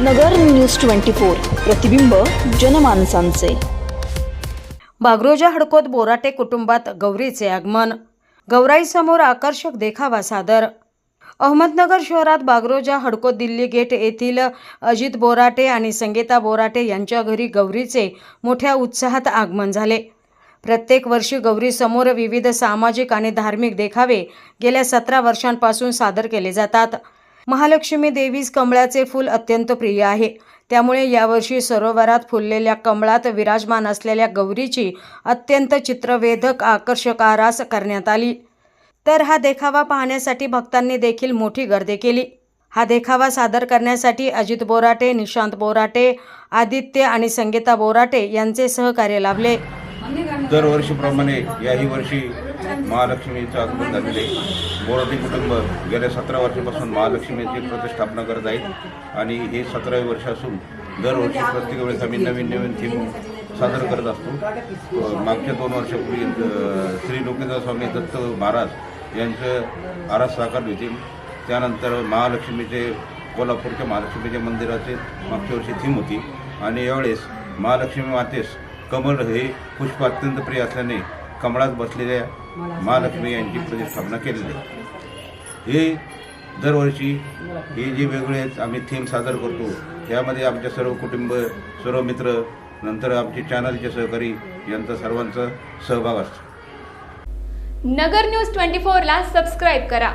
नगर news twenty four प्रतिबिंब जनमानसांचे. बागरोजा हडकोत बोराटे कुटुंबात गौरीचे आगमन. गौराईसमोर आकर्षक देखावा सादर. अहमदनगर शहरात बागरोजा हडकोत दिल्ली गेट येथील अजित बोराटे आणि संगीता बोराटे यांच्या घरी गौरीचे मोठ्या उत्साहात आगमन झाले. प्रत्येक वर्षी गौरीसमोर विविध सामाजिक आणि धार्मिक देखावे गेल्या सतरा वर्षांपासून सादर केले जातात. महालक्ष्मी देवीस कमळाचे फूल अत्यंत प्रिय आहे. त्यामुळे यावर्षी सरोवरात फुललेल्या कमळात विराजमान असलेल्या गौरीची अत्यंत चित्रवेधक आकर्षक आरास करण्यात आली. तर हा देखावा पाहण्यासाठी भक्तांनी देखील मोठी गर्दी केली. हा देखावा सादर करण्यासाठी अजित बोराटे निशांत बोराटे आदित्य आणि संगीता बोराटे यांचे सहकार्य लाभले. दरवर्षीप्रमाणे याही वर्षी महालक्ष्मीचं आगमन झालेले बोराटी कुटुंब गेल्या सतरा वर्षापासून महालक्ष्मीची प्रतिष्ठापना करत आहेत. आणि हे सतरावे वर्ष असून दरवर्षी प्रत्येक वेळेस आम्ही नवीन नवीन थीम सादर करत असतो. मागच्या दोन वर्षापूर्वी श्री लोकेंद्र स्वामी दत्त महाराज यांचं आरास साकार होतील त्यानंतर महालक्ष्मीचे कोल्हापूरच्या महालक्ष्मीच्या मंदिराचे मागच्या वर्षी थीम होती. आणि यावेळेस महालक्ष्मी मातेस कमल हे पुष्प अत्यंत प्रिय असल्याने कमळात बसलेल्या महालक्ष्मी यांची प्रतिष्ठापना केलेली आहे. हे दरवर्षी हे जे वेगळे आम्ही थीम सादर करतो यामध्ये आमच्या सर्व कुटुंब सर्व मित्र नंतर आमचे चॅनलचे सहकारी यांचा सर्वांचा सहभाग असतो. नगर न्यूज ट्वेंटी फोरला सबस्क्राईब करा.